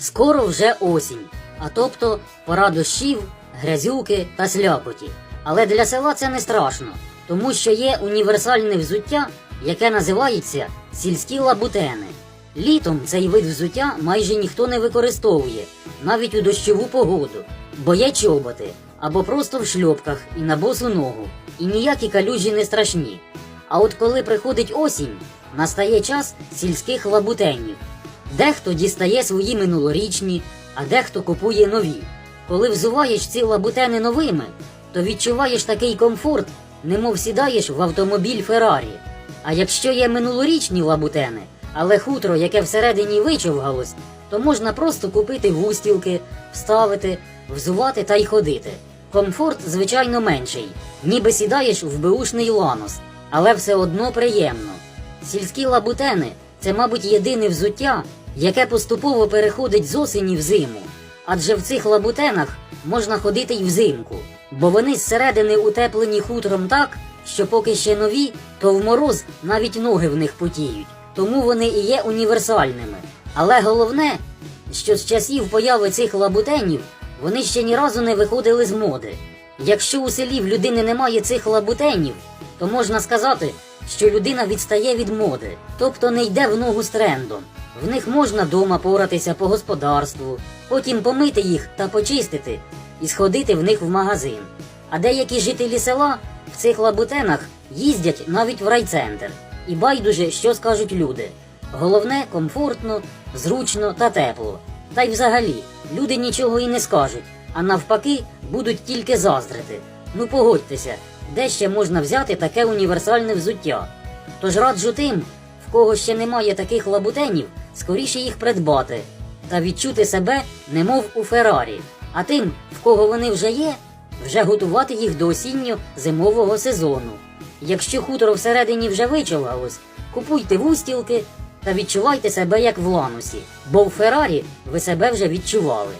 Скоро вже осінь, а тобто пора дощів, грязюки та сляпоті. Але для села це не страшно, тому що є універсальне взуття, яке називається сільські лабутени. Літом цей вид взуття майже ніхто не використовує, навіть у дощову погоду, бо є чоботи або просто в шльопках і на босу ногу, і ніякі калюжі не страшні. А от коли приходить осінь, настає час сільських лабутенів. Дехто дістає свої минулорічні, а дехто купує нові. Коли взуваєш ці лабутени новими, то відчуваєш такий комфорт, немов сідаєш в автомобіль Феррарі. А якщо є минулорічні лабутени, але хутро, яке всередині вичовгалось, то можна просто купити вустілки, вставити, взувати та й ходити. Комфорт, звичайно, менший, ніби сідаєш в беушний ланос, але все одно приємно. Сільські лабутени це, мабуть, єдине взуття, яке поступово переходить з осені в зиму. Адже в цих лабутенах можна ходити й взимку, бо вони зсередини утеплені хутром так, що поки ще нові, то в мороз навіть ноги в них потіють. Тому вони і є універсальними. Але головне, що з часів появи цих лабутенів вони ще ні разу не виходили з моди. Якщо у селі в людини немає цих лабутенів, то можна сказати, що людина відстає від моди, тобто не йде в ногу з трендом. В них можна дома поратися по господарству, потім помити їх та почистити і сходити в них в магазин. А деякі жителі села в цих лабутенах їздять навіть в райцентр. І байдуже, що скажуть люди. Головне комфортно, зручно та тепло. Та й взагалі люди нічого і не скажуть, а навпаки будуть тільки заздрити. Ну погодьтеся, де ще можна взяти таке універсальне взуття. Тож раджу тим, в кого ще немає таких лабутенів, скоріше їх придбати та відчути себе, немов у Феррарі. А тим, в кого вони вже є, вже готувати їх до осінньо-зимового сезону. Якщо хутро всередині вже вичавгалось, купуйте вустілки та відчувайте себе як в ланусі, бо в Феррарі ви себе вже відчували.